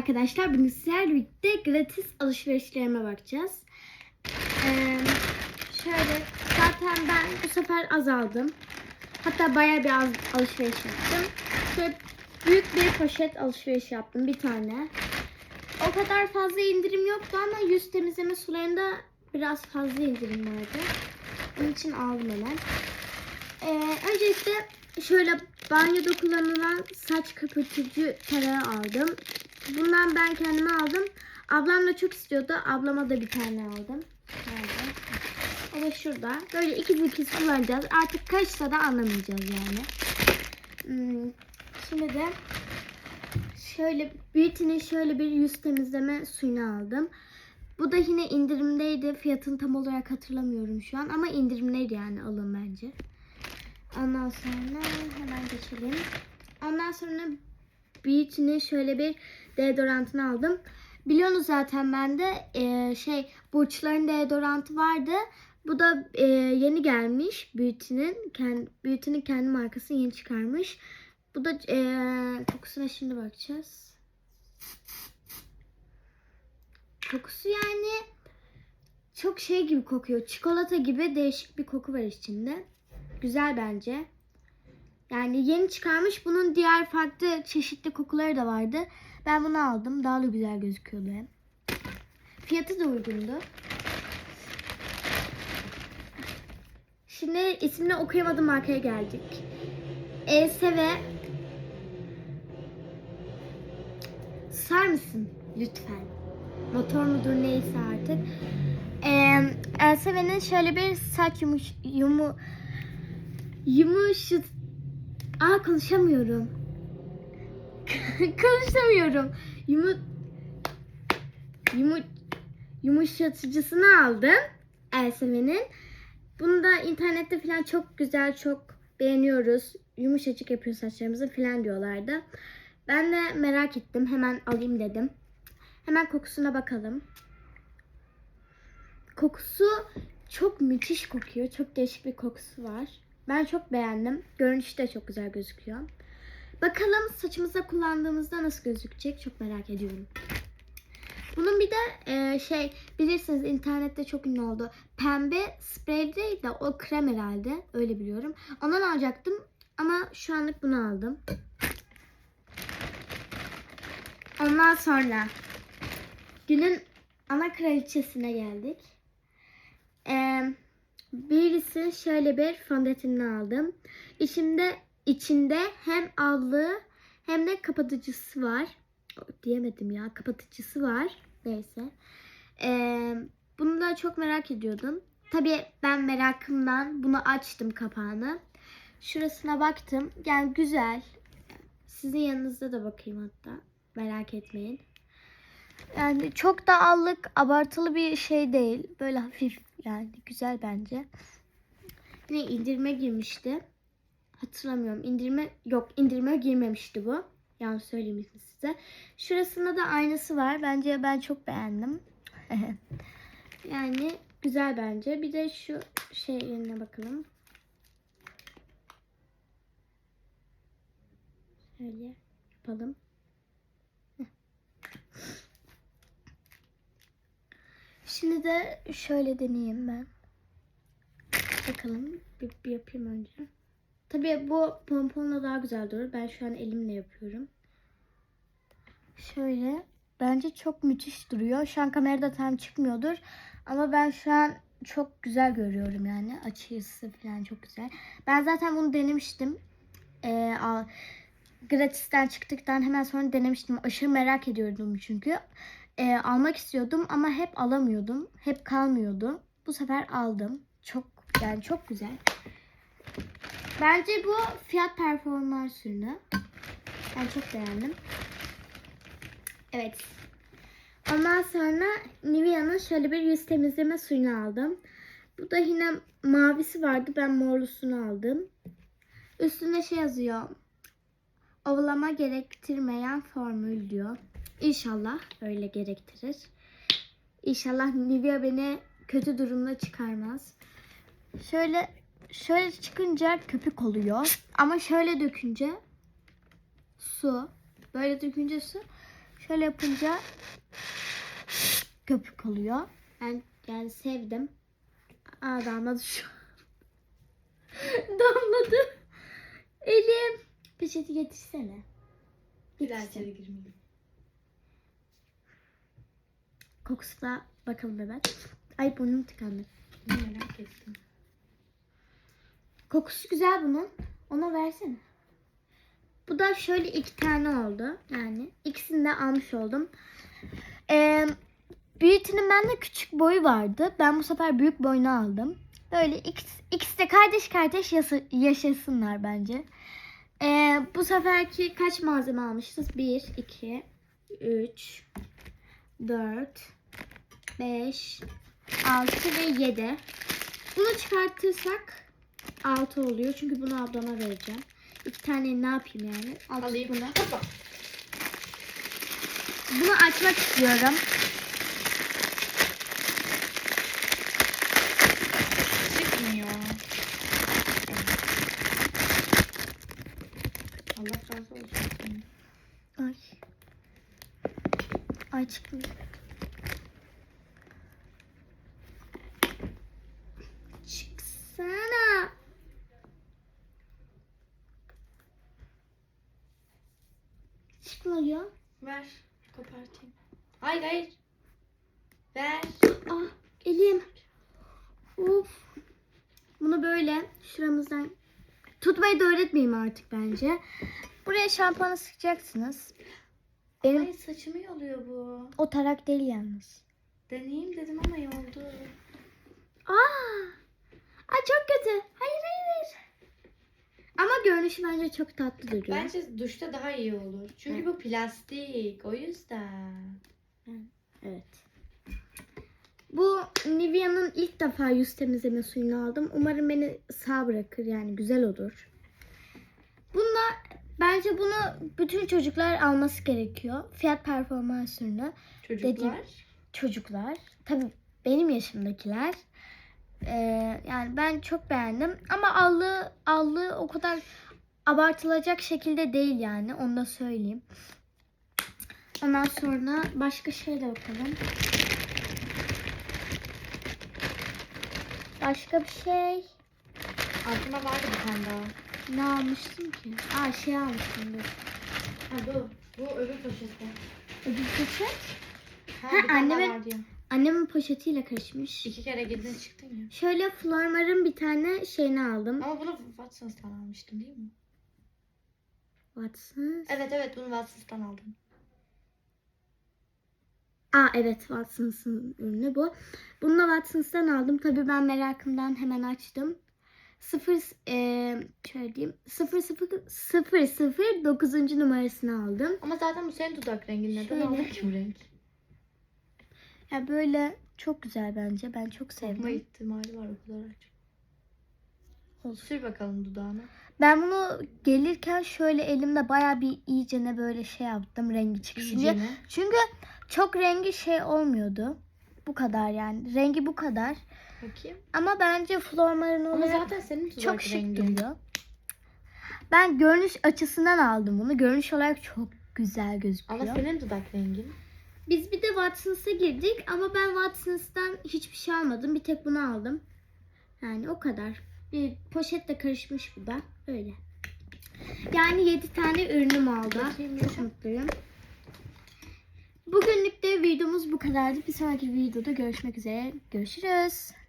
arkadaşlar. Bugün sizlerle birlikte gratis alışverişlerime bakacağız. Ee, şöyle zaten ben bu sefer azaldım. Hatta bayağı bir az alışveriş yaptım. Şöyle büyük bir poşet alışveriş yaptım bir tane. O kadar fazla indirim yoktu ama yüz temizleme sularında biraz fazla indirim vardı. Onun için aldım hemen. Ee, öncelikle şöyle banyoda kullanılan saç kapatıcı tarağı aldım. Bundan ben kendime aldım. Ablam da çok istiyordu. Ablama da bir tane aldım. Nerede? O da şurada. Böyle ikiz ikiz kullanacağız. Artık kaçsa da anlamayacağız yani. Hmm, Şimdi de şöyle Beauty'nin şöyle bir yüz temizleme suyunu aldım. Bu da yine indirimdeydi. Fiyatını tam olarak hatırlamıyorum şu an ama indirimdeydi yani alın bence. Ondan sonra hemen geçelim. Ondan sonra Beauty'nin şöyle bir deodorantını aldım. Biliyorsunuz zaten bende e, şey burçların deodorantı vardı. Bu da e, yeni gelmiş Beauty'nin. Kendi, Beauty'nin kendi markası yeni çıkarmış. Bu da e, kokusuna şimdi bakacağız. Kokusu yani çok şey gibi kokuyor. Çikolata gibi değişik bir koku var içinde. Güzel bence. Yani yeni çıkarmış. Bunun diğer farklı çeşitli kokuları da vardı. Ben bunu aldım. Daha da güzel gözüküyordu hem. Fiyatı da uygundu. Şimdi ismini okuyamadığım markaya geldik. Else ve Sar mısın lütfen? Motor mudur neyse artık. Ee, Elseve'nin şöyle bir saç yumuş, yumu, yumuşat... Aa konuşamıyorum. konuşamıyorum. Yumu, yumu, yumuşatıcısını aldım. Elseve'nin. Bunu da internette falan çok güzel, çok beğeniyoruz. Yumuşacık yapıyor saçlarımızı falan diyorlardı. Ben de merak ettim. Hemen alayım dedim. Hemen kokusuna bakalım. Kokusu çok müthiş kokuyor. Çok değişik bir kokusu var. Ben çok beğendim. Görünüşü de çok güzel gözüküyor. Bakalım saçımıza kullandığımızda nasıl gözükecek çok merak ediyorum. Bunun bir de e, şey bilirsiniz internette çok ünlü oldu. Pembe sprey değil de o krem herhalde. Öyle biliyorum. Ondan alacaktım ama şu anlık bunu aldım. Ondan sonra günün ana kraliçesine geldik. Birisi şöyle bir fondötenini aldım. İçinde içinde hem allığı hem de kapatıcısı var. Diyemedim ya kapatıcısı var. Neyse. Ee, bunu da çok merak ediyordum. Tabii ben merakımdan bunu açtım kapağını. Şurasına baktım. Yani güzel. Sizin yanınızda da bakayım hatta. Merak etmeyin. Yani çok da allık abartılı bir şey değil. Böyle hafif yani güzel bence. Yine indirime girmişti. Hatırlamıyorum. İndirme yok indirime girmemişti bu. Yanlış söyleyeyim size. Şurasında da aynası var. Bence ben çok beğendim. yani güzel bence. Bir de şu şey yerine bakalım. Şöyle yapalım. Şimdi de şöyle deneyeyim ben. Bakalım bir, bir yapayım önce. Tabii bu pomponla daha güzel durur. Ben şu an elimle yapıyorum. Şöyle. Bence çok müthiş duruyor. Şu an kamerada tam çıkmıyordur. Ama ben şu an çok güzel görüyorum yani. Açısı falan çok güzel. Ben zaten bunu denemiştim. Ee, al, gratisten çıktıktan hemen sonra denemiştim. Aşırı merak ediyordum çünkü. Ee, almak istiyordum ama hep alamıyordum. Hep kalmıyordu. Bu sefer aldım. Çok yani çok güzel. Bence bu fiyat performans ürünü. Ben çok beğendim. Evet. Ondan sonra Nivea'nın şöyle bir yüz temizleme suyunu aldım. Bu da yine mavisi vardı. Ben morlusunu aldım. Üstünde şey yazıyor. Ovulama gerektirmeyen formül diyor. İnşallah öyle gerektirir. İnşallah Nivea beni kötü durumda çıkarmaz. Şöyle şöyle çıkınca köpük oluyor. Ama şöyle dökünce su. Böyle dökünce su Şöyle yapınca köpük oluyor. Ben yani sevdim. Aa damladı şu. damladı. Elim. Peçeti getirsene. Biraz içeri girmeyeyim. Kokusu da bakalım hemen. Ay burnum tıkandı. Merak ettim. Kokusu güzel bunun. Ona versene. Bu da şöyle iki tane oldu. Yani ikisini de almış oldum. Ee, Beauty'nin bende küçük boyu vardı. Ben bu sefer büyük boyunu aldım. Böyle ikisi, ikisi de kardeş kardeş yaşasınlar bence. Ee, bu seferki kaç malzeme almışız? 1, 2, 3, 4, 5, 6 ve 7. Bunu çıkartırsak 6 oluyor. Çünkü bunu ablama vereceğim. İki tane ne yapayım yani? Al Alayım. Bunu. Hoppa. bunu açmak istiyorum. Çıkmıyor. Allah razı olsun. Ay. Ay çıkmıyor. Çıksana. Çıkmıyor. Ver. Kopartayım. Hayır hayır. Ver. Ah elim. Of. Bunu böyle şuramızdan da öğretmeyeyim artık bence. Buraya şampuanı sıkacaksınız. Benim Ay saçımı yoluyor bu. o tarak değil yalnız. Deneyeyim dedim ama yoldu. Aa! Ay çok kötü. Hayır hayır. Ama görünüşü bence çok tatlı duruyor. Bence duşta daha iyi olur. Çünkü bu plastik. O yüzden. Evet. Bu Nivea'nın ilk defa yüz temizleme suyunu aldım. Umarım beni sağ bırakır yani güzel olur. Bunda bence bunu bütün çocuklar alması gerekiyor. Fiyat performans ürünü. Çocuklar. Çocuklar. Tabii benim yaşımdakiler. Ee, yani ben çok beğendim. Ama allığı, allığı o kadar abartılacak şekilde değil yani. Onu da söyleyeyim. Ondan sonra başka şeyle bakalım. Başka bir şey. Altına vardı bir tane daha. Ne almıştım ki? Aa şey almıştım. Dur. Ha bu. Bu öbür poşette. Öbür poşet. Ha, Ha, ya. Annemin poşetiyle karışmış. İki kere girdin çıktın ya. Şöyle Flormar'ın bir tane şeyini aldım. Ama bunu Watson's'tan almıştın değil mi? Watson. Evet evet bunu Watson's'tan aldım. Aa evet Watson's'ın ürünü bu. Bunu da Watson's'tan aldım. Tabii ben merakımdan hemen açtım. 0 eee şöyle diyeyim. 0 0 0 0 9. numarasını aldım. Ama zaten bu senin dudak rengin. Neden Şöyle. aldın ki bu renk? Ya böyle çok güzel bence. Ben çok sevdim. ihtimali var o kadar aç. Olsun. Sür bakalım dudağına. Ben bunu gelirken şöyle elimde baya bir iyicene böyle şey yaptım rengi çıksın diye. İyicene. Çünkü çok rengi şey olmuyordu. Bu kadar yani. Rengi bu kadar. Bakayım. Ama bence Flormar'ın Ama olarak zaten senin çok şık rengin. duruyor. Ben görünüş açısından aldım bunu. Görünüş olarak çok güzel gözüküyor. Ama senin dudak rengin. Biz bir de Watson's'a girdik ama ben Watson's'tan hiçbir şey almadım. Bir tek bunu aldım. Yani o kadar. Bir poşetle karışmış bu da. Öyle. Yani 7 tane ürünüm oldu. Çok mutluyum. Bugünlük de videomuz bu kadardı. Bir sonraki videoda görüşmek üzere. Görüşürüz.